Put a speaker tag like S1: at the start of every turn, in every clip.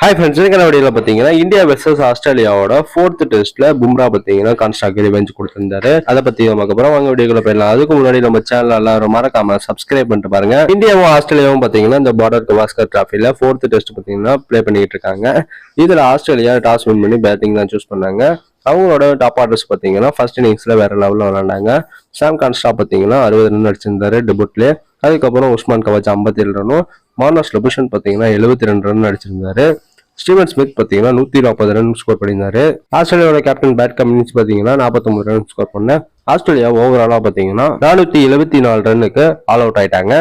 S1: Hi friends இருக்கிற வீடியோவில் பார்த்தீங்கன்னா இந்தியா வெர்சஸ் ஆஸ்திரேலியாவோட ஃபோர்த் டெஸ்ட்ல பும்ரா பார்த்தீங்கன்னா கான்ஸ்டாக் ரிவெஞ்ச் கொடுத்திருந்தாரு. அதை பத்தி நம்ம அப்புறம் வாங்க வீடியோக்குள்ள போயிடலாம். அதுக்கு முன்னாடி நம்ம சேனல் எல்லாரும் மறக்காம சப்ஸ்கிரைப் பண்ணிட்டு பாருங்க. இந்தியாவும் ஆஸ்திரேலியாவும் பார்த்தீங்கன்னா இந்த பார்டர் கவாஸ்கர் டிராஃபில ஃபோர்த் டெஸ்ட் பார்த்தீங்கன்னா ப்ளே பண்ணிட்டு இருக்காங்க. இதுல ஆஸ்திரேலியா டாஸ் வின் பண்ணி பேட்டிங் தான் சூஸ் பண்ணாங்க. அவங்களோட டாப் ஆர்டர்ஸ் பார்த்தீங்கன்னா ஃபர்ஸ்ட் இன்னிங்ஸ்ல வேற லெவலில் விளாண்டாங்க சாம் கான்ஸ்டா பார்த்தீங்கன்னா அறுபது ரன் அடிச்சிருந்தாரு டெபுட்லேயே அதுக்கப்புறம் உஸ்மான் கவாஜ் ஐம்பத்தி ஏழு ரனும் மார்னஸ் லபுஷன் பார்த்தீங்கன்னா எழுபத்தி ரெண்டு ரன் அடிச்சிருந்தாரு. ஸ்டீவன் ஸ்மித் பார்த்தீங்கன்னா நூற்றி நாற்பது ரன் ஸ்கோர் பண்ணியிருந்தாரு. ஆஸ்திரேலியாவோட கேப்டன் பேட் கம்மின்ஸ் பார்த்தீங்கன்னா நாற்பத்தொம்பது ரன் ஸ்கோர் பண்ணேன் ஆஸ்திரேலியா ஓவராலா பார்த்தீங்கன்னா நானூற்றி எழுபத்தி நாலு ரன்னுக்கு ஆல் அவுட் ஆயிட்டாங்க.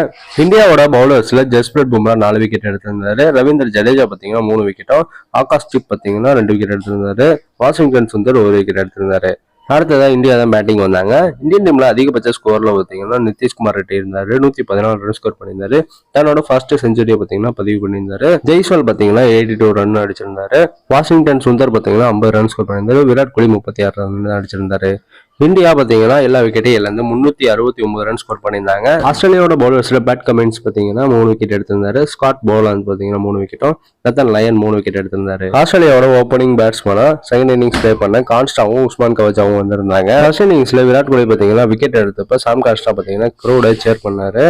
S1: இந்தியாவோட பவுலர்ஸ்ல ஜஸ்பிரத் பும்ரா நாலு விக்கெட் எடுத்திருந்தாரு. ரவீந்தர் ஜடேஜா பார்த்தீங்கன்னா மூணு விக்கெட்டும் ஆகாஷ் சிப் பார்த்தீங்கன்னா ரெண்டு விக்கெட் எடுத்திருந்தாரு. வாஷிங்டன் சுந்தர் ஒரு விக்கெட் எடுத்திருந்தாரு. அடுத்ததான் இந்தியா தான் பேட்டிங் வந்தாங்க. இந்தியன் டீம்ல அதிகபட்ச ஸ்கோர்ல பார்த்தீங்கன்னா நிதிஷ்குமார் ரெட்டி இருந்தாரு. நூத்தி பதினாலு ரன் ஸ்கோர் பண்ணியிருந்தாரு. தன்னோட ஃபர்ஸ்ட் செஞ்சுரியை பார்த்தீங்கன்னா பதிவு பண்ணியிருந்தாரு. ஜெய்ஸ்வால் பார்த்தீங்கன்னா எயிட்டி டூ ரன் அடிச்சிருந்தாரு. வாஷிங்டன் சுந்தர் பார்த்தீங்கன்னா ஐம்பது ரன் ஸ்கோர் பண்ணியிருந்தாரு. விராட் கோலி முப்பத்தி ஆறு ரன் அடிச்சிருந்தாரு. இந்தியா பார்த்தீங்கன்னா எல்லா விக்கெட்டையும் இழந்து முன்னூற்றி அறுபத்தி ஒன்பது ரன் ஸ்கோர் பண்ணியிருந்தாங்க. ஆஸ்திரேலியாவோட பவுலர்ஸில் பேட் கமெண்ட்ஸ் பார்த்தீங்கன்னா மூணு விக்கெட் எடுத்திருந்தாரு. ஸ்காட் போலாந்து பார்த்தீங்கன்னா மூணு விக்கெட்டும் ரத்தன் லயன் மூணு விக்கெட் எடுத்திருந்தாரு. ஆஸ்திரேலியாவோட ஓப்பனிங் பேட்ஸ்மேனாக செகண்ட் இன்னிங்ஸ் ப்ளே பண்ண கான்ஸ்டாவும் உஸ்மான் கவச்சாவும் வந்திருந்தாங்க. ஃபர்ஸ்ட் இன்னிங்ஸில் விராட் கோலி பார்த்தீங்கன்னா விக்கெட் எடுத்தப்ப சாம் கான்ஸ்டா பார்த்தீங்கன்னா க்ரூடை சேர் பண்ணாரு.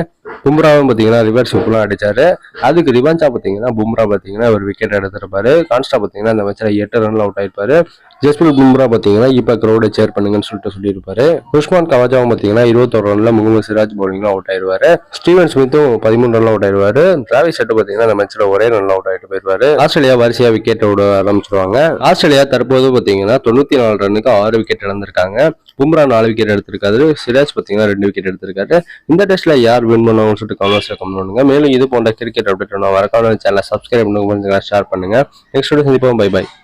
S1: பும்ராவும் பார்த்தீங்கன்னா ரிவர்ஸ் ஃபுல்லாக அடிச்சாரு. அதுக்கு ரிவான்ஸா பார்த்தீங்கன்னா பும்ரா பார்த்தீங்கன்னா ஒரு விக்கெட் எடுத்திருப்பாரு. கான்ஸ்டா பார்த்தீங்கன்னா இந்த மேட்ச்ல எட்டு ரன்ல அவுட் ஆயிருப்பாரு. ஜஸ்பிரிட் பும்ரா பார்த்தீங்கன்னா இப்போ க்ரௌடை சேர் பண்ணுங்கன்னு சொல்லிட்டு சொல்லியிருப்பாரு. உஸ்மான் கவாஜாவும் பார்த்தீங்கன்னா இருபத்தொரு ரன்ல முகமது சிராஜ் பவுலிங்லாம் அவுட் ஆயிருவாரு ஸ்டீவன் ஸ்மித்தும் பதிமூணு ரன்ல அவுட் ஆயிடுவாரு. டிராவிஸ் செட்டு பார்த்தீங்கன்னா அந்த மேட்ச்ல ஒரே ரன்ல அவுட் ஆயிட்டு போயிருவாரு ஆஸ்திரேலியா வரிசையா விக்கெட் விட ஆரம்பிச்சிருவாங்க. ஆஸ்திரேலியா தற்போது பார்த்தீங்கன்னா தொண்ணூத்தி நாலு ரன்னுக்கு ஆறு விக்கெட் இழந்திருக்காங்க. பும்ரா நாலு விக்கெட் எடுத்திருக்காரு. சிராஜ் பார்த்தீங்கன்னா ரெண்டு விக்கெட் எடுத்திருக்காரு. இந்த டெஸ்ட்ல யார் வின் பண்ணுவாங்கன்னு சொல்லிட்டு கமெண்ட்ஸ்ல கமெண்ட் பண்ணுங்க. மேலும் இது போன்ற கிரிக்கெட் அப்டேட் வரக்கான சேனலை சப்ஸ்கிரைப் பண்ணுங்க. ஷேர் பண்ணுங்க. நெக்ஸ்ட் வீடியோ சந்திப்போம். Bye bye